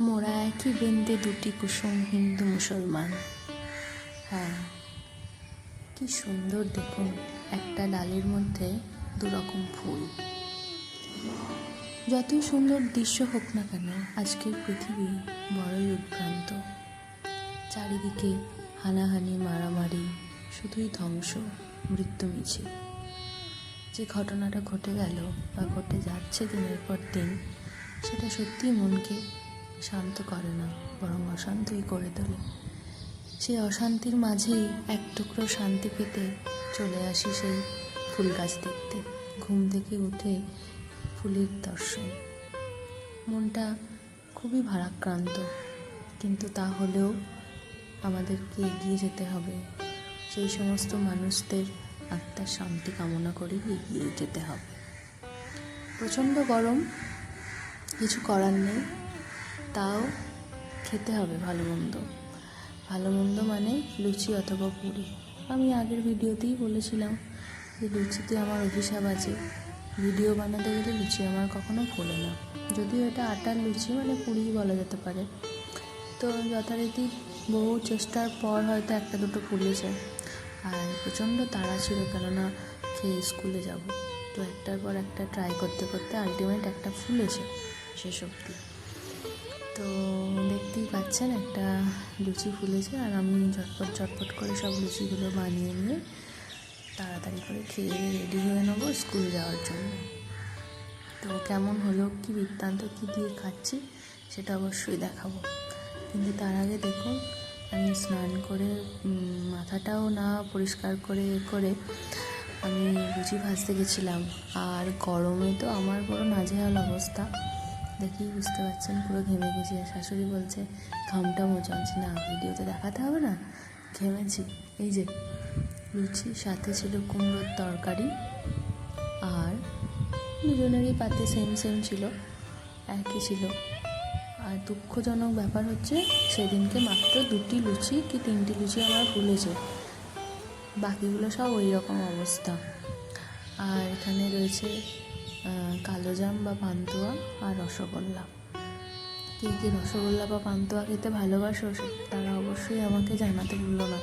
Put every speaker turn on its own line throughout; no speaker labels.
মোরা একই বৃন্দে দুটি কুসুম হিন্দু মুসলমান। হ্যাঁ কি সুন্দর দেখুন, একটা ডালের মধ্যে দু রকম ফুল। যতই সুন্দর দৃশ্য হোক না কেন, আজকের পৃথিবী বড়ই উদ্ভ্রান্ত। চারিদিকে হানাহানি, মারামারি, শুধুই ধ্বংস, মৃত্যু মিছিল। যে ঘটনাটা ঘটে গেল বা ঘটে যাচ্ছে দিনের পর দিন, সেটা সত্যিই মনকে শান্ত করে না, বরং অশান্তই করে তোলে। সেই অশান্তির মাঝেই এক টুকরো শান্তি পেতে চলে আসি সেই ফুল গাছ দেখতে। ঘুম থেকে উঠে ফুলের দর্শন। মনটা খুবই ভারাক্রান্ত, কিন্তু তা হলেও আমাদেরকে এগিয়ে যেতে হবে। সেই সমস্ত মানুষদের আত্মার শান্তি কামনা করেই এগিয়ে যেতে হবে। প্রচণ্ড গরম, কিছু করার নেই। তাও খেতে হবে ভালো মন্দ। ভালো মন্দ মানে লুচি অথবা পুরি। আমি আগের ভিডিওতেই বলেছিলাম যে লুচিতে আমার অভিশাপ আছে। ভিডিও বানাতে গেলে লুচি আমার কখনো ফোলে না। যদিও এটা আটার লুচি মানে পুরি বলা যেতে পারে। তো যথারীতি বহু চেষ্টার পর হয়তো একটা দুটো ফুলেছে। আর প্রচণ্ড তাড়া ছিল কেননা খেয়ে স্কুলে যাব। তো একটার পর একটা ট্রাই করতে করতে আলটিমেট একটা ফুলেছে শেষ অবধি তো দেখতেই পাচ্ছেন একটা লুচি ফুলেছে আর আমি ঝটপট ঝটপট করে সব লুচিগুলো বানিয়ে নিয়ে তাড়াতাড়ি করে খেয়ে রেডি হয়ে নেব স্কুল যাওয়ার জন্য। তো কেমন হলো, কি বৃত্তান্ত, কী দিয়ে খাচ্ছি সেটা অবশ্যই দেখাবো। কিন্তু তার আগে দেখুন, আমি স্নান করে মাথাটাও না পরিষ্কার করে করে আমি লুচি ভাজতে গেছিলাম। আর গরমে তো আমার বড় নাজেহাল অবস্থা। দেখেই বুঝতে পারছেন, পুরো ঘেমে গেছি। আর শাশুড়ি বলছে, ঘামটা মোচাচ্ছি না, ভিডিওতে দেখাতে হবে না? ঘেমেছি। এই যে, লুচি, সাথে ছিল কুমড়োর তরকারি আর দুজনেরই পাতে সেম সেম ছিল, একই ছিল। আর দুঃখজনক ব্যাপার হচ্ছে, সেদিনকে মাত্র দুটি লুচি কি তিনটি লুচি আমার ফুলেছে বাকিগুলো সব ওই রকম অবস্থা। আর এখানে রয়েছে কালোজাম বা পান্তুয়া আর রসগোল্লা। কে কে রসগোল্লা বা পান্তুয়া খেতে ভালোবাসো তারা অবশ্যই আমাকে জানাতে ভুলো না।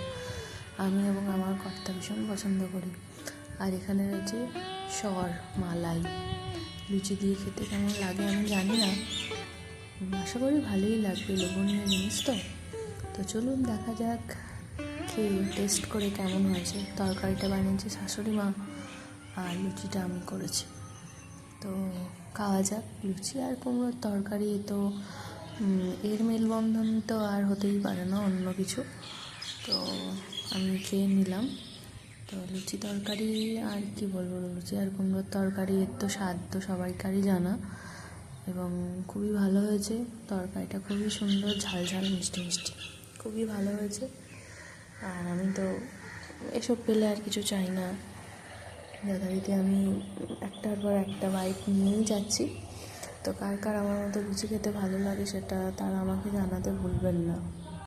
আমি এবং আমার কর্তা ভীষণ পছন্দ করি। আর এখানে রয়েছে সর মালাই। লুচি দিয়ে খেতে কেমন লাগে আমি জানি না। আশা করি ভালোই লাগবে, লোভনীয় জিনিস তো। তো চলুন দেখা যাক খেয়ে টেস্ট করে কেমন হয়েছে। তরকারিটা বানিয়েছে শাশুড়ি মা, আর লুচিটা আমি করেছি। তো খাওয়া যাক। লুচি আর কুমড়োর তরকারি তো এর মেলবন্ধন তো আর হতেই পারে না অন্য কিছু। তো আমি খেয়ে নিলাম। তো লুচি তরকারি আর কি বলব, লুচি আর কুমড়োর তরকারি এর তো স্বাদ তো সবাইকারই জানা। এবং খুবই ভালো হয়েছে। তরকারিটা খুবই সুন্দর, ঝাল ঝাল, মিষ্টি মিষ্টি। খুবই ভালো হয়েছে। আর আমি তো এসব পেলে আর কিছু চাই না। যথারীতি আমি একটার পর একটা বাইক নিয়েই যাচ্ছি। তো কার কার আমার মতো লুচি খেতে ভালো লাগে সেটা তারা আমাকে জানাতে ভুলবেন না।